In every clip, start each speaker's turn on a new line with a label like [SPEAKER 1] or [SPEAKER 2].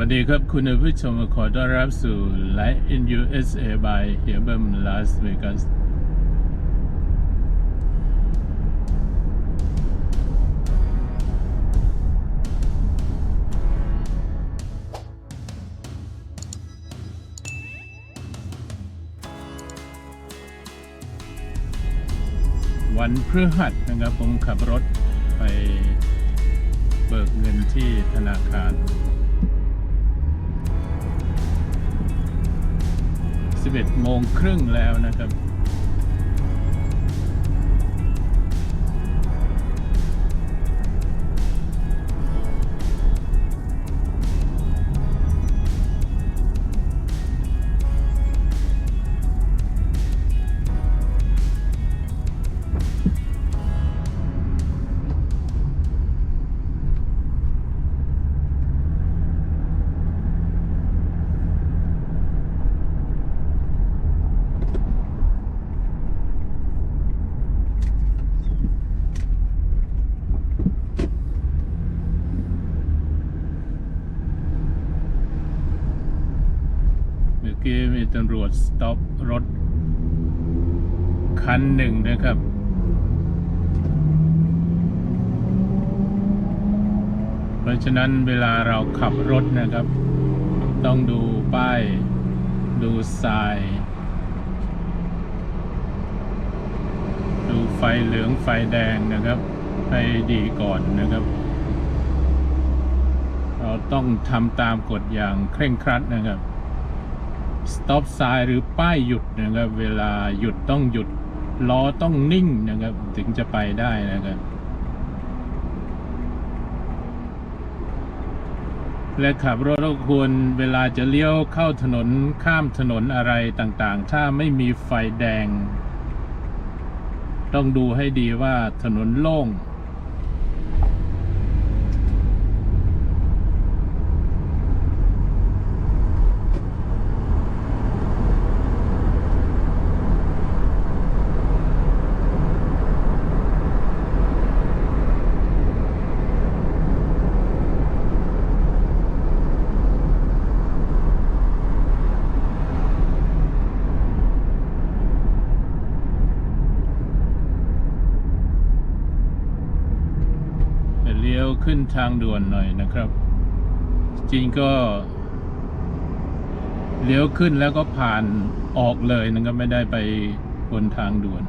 [SPEAKER 1] วัสดีครับคุณผู้ชมขอต้อนรับสู่ Live in USA by เฮียเบิมลาสเวกัสวันพฤหัสนะครับผมขับรถไปเบิกเงินที่ธนาคาร 11โมงครึ่งแล้วนะครับ ตำรวจสต็อปรถ คันหนึ่งนะครับ เพราะฉะนั้นเวลาเราขับรถนะครับ ต้องดูป้าย ดูทราย ดูไฟเหลืองไฟแดงนะครับ ให้ดีก่อนนะครับเราต้องทำตามกฎอย่างเคร่งครัดนะครับ stop sign หรือป้ายหยุดนะครับ เวลาหยุดต้องหยุดล้อต้องนิ่งนะครับ ถึงจะไปได้นะครับ และขับรถควรเวลาจะเลี้ยวเข้าถนนข้ามถนนอะไรต่างๆ ถ้าไม่มีไฟแดง ต้องดูให้ดีว่าถนนโล่ง ขึ้นทางด่วนหน่อยนะครับ จริงก็เลี้ยวขึ้นแล้วก็ผ่านออกเลยนะครับไม่ได้ไปบนทางด่วน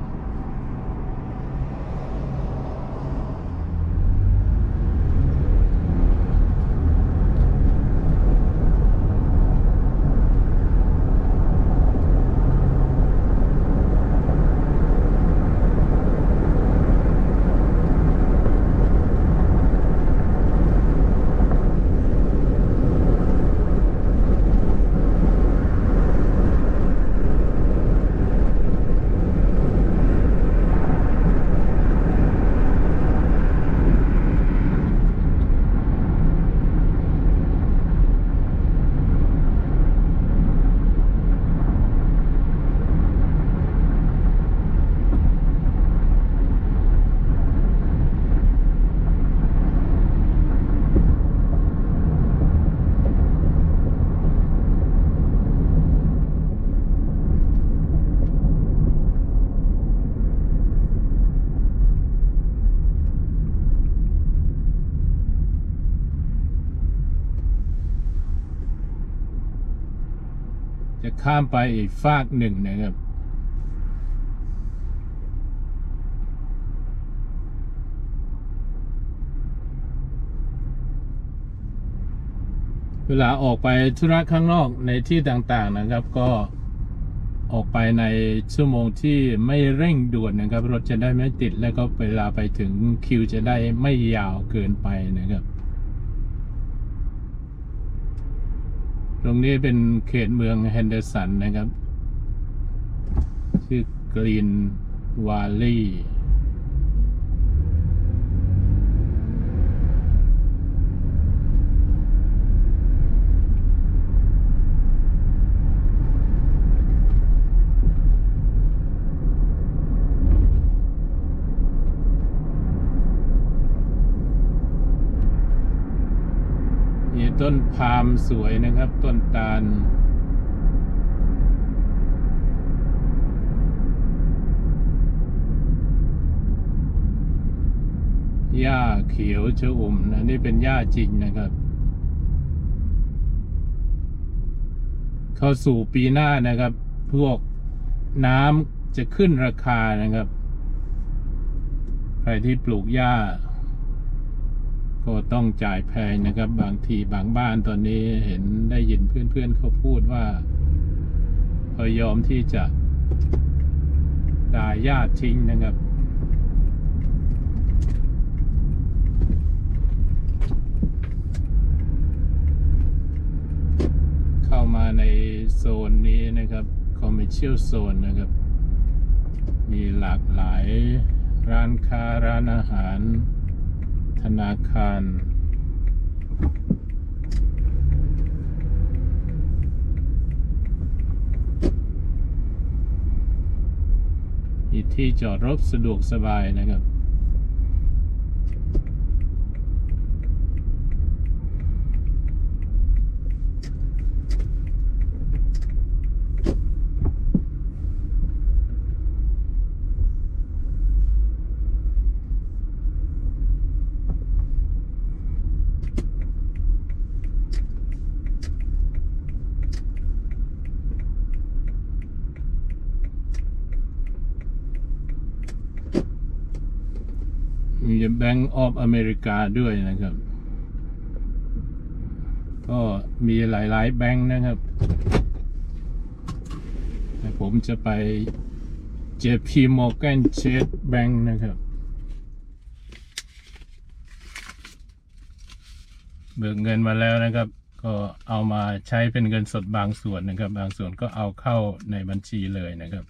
[SPEAKER 1] จะข้ามไปอีกฟากหนึ่งนะครับ เวลาออกไปธุระข้างนอกในที่ต่างๆนะครับ ก็ออกไปในชั่วโมงที่ไม่เร่งด่วนนะครับ รถจะได้ไม่ติดแล้วก็เวลาไปถึงคิวจะได้ไม่ยาวเกินไปนะครับ ตรงนี้เป็นเขตเมืองแฮนเดอร์สันนะครับ ชื่อกรีนวาลลี ต้นพาล์มสวยนะครับ ต้นตาลหญ้าเขียวชอุ่มนะนี่เป็นหญ้าจริงนะครับ เข้าสู่ปีหน้านะครับ พวกน้ำจะขึ้นราคานะครับ ใครที่ปลูกหญ้า ก็ต้องจ่ายแพงนะครับ บางทีบางบ้านตอนนี้เห็นได้ยินเพื่อนๆเขาพูดว่าเขายอมที่จะด่ายหญ้าทิ้งนะครับเข้ามาในโซนนี้นะครับ commercial zone นะครับ มีหลากหลายร้านค้าร้านอาหาร ธนาคารมีที่จอดรถสะดวกสบายนะครับ มี Bank of America ด้วยนะครับ ก็มีหลายๆแบงค์นะครับแต่ผมจะไป JP Morgan Chase Bank นะครับเบิกเงินมาแล้วนะครับ ก็เอามาใช้เป็นเงินสดบางส่วนนะครับ บางส่วนก็เอาเข้าในบัญชีเลยนะครับ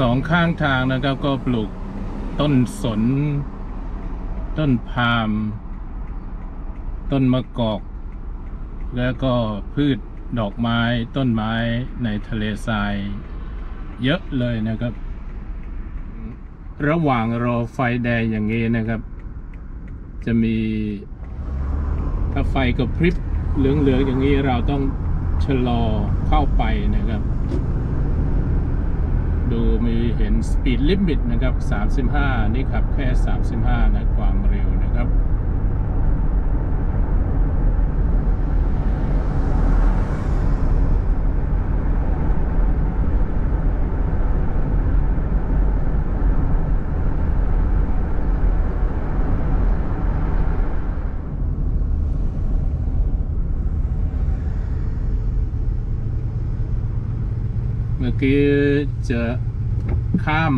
[SPEAKER 1] สองข้างทางนะครับก็ปลูกต้นสน ต้นพาล์มต้นมะกอก แล้วก็พืชดอกไม้ต้นไม้ในทะเลทราย เยอะเลยนะครับ ระหว่างรอไฟแดงอย่างนี้นะครับ จะมีถ้าไฟกระพริบเหลืองๆอย่างนี้เราต้องชะลอเข้าไปนะครับ ดูมีเห็นสปีดลิมิตนะครับ 35 นี่ขับแค่ 35 นะ ความเร็วนะครับ เมื่อ กี้จะข้าม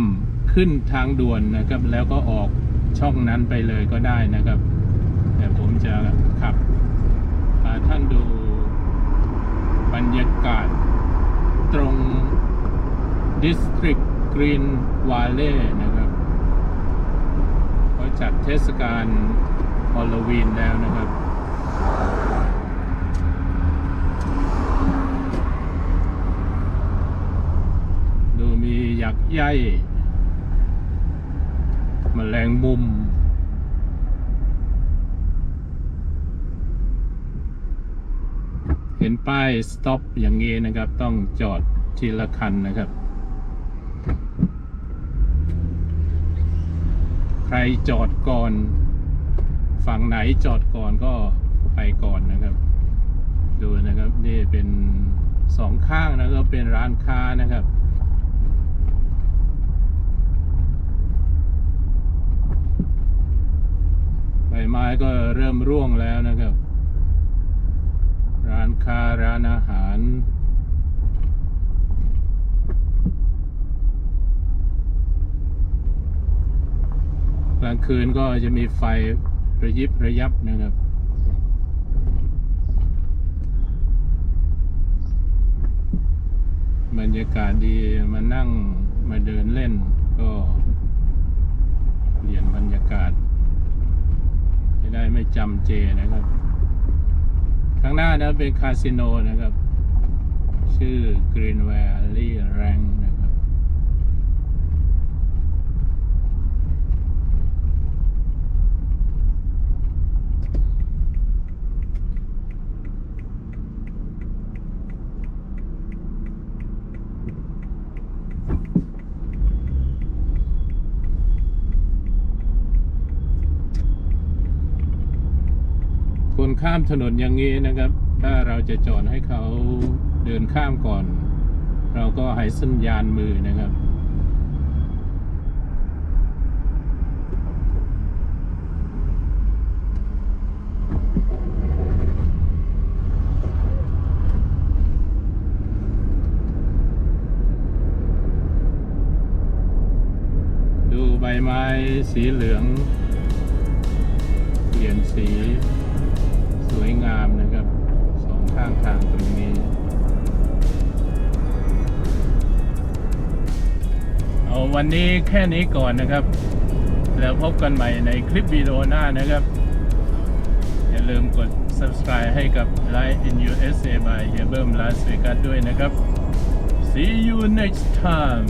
[SPEAKER 1] ขึ้นทางด่วนนะครับ แล้วก็ออกช่องนั้นไปเลยก็ได้นะครับ แต่ผมจะขับพาท่านดูบรรยากาศตรง District Green Valley นะครับเขาจัดเทศกาลฮอลลวีนแล้วนะครับ ยักษ์ใหญ่มแมลงมุม เห็นป้าย stop อย่างนี้นะครับ ต้องจอดทีละคันนะครับ ใครจอดก่อน ฝั่งไหนจอดก่อนก็ไปก่อนนะครับ ดูนะครับ นี่เป็นสองข้างนะครับเป็นร้านค้านะครับ ใบ ไม้ก็เริ่มร่วงแล้วนะครับ ร้านค้าร้านอาหารกลางคืนก็จะมีไฟระยิบระยับนะครับบรรยากาศดีมานั่งมาเดินเล่นก็เปลี่ยนบรรยากาศ ได้ไม่จำเจนะครับ ข้างหน้านะเป็นคาสิโนนะครับ ชื่อ Green Valley Rank นะครับคน ข้ามถนนอย่างนี้นะครับ ถ้าเราจะจอดให้เขาเดินข้ามก่อน เราก็ให้สัญญาณมือนะครับ ดูใบไม้สีเหลือง เปลี่ยนสี สวยงามนะครับสองข้างทางตรงนี้เอาวันนี้แค่นี้ก่อนนะครับ แล้วพบกันใหม่ในคลิปวิดีโอหน้านะครับ อย่าลืมกด subscribe ให้กับ Live in USA by เฮียเบิ้ม Las Vegas ด้วยนะครับ See you next time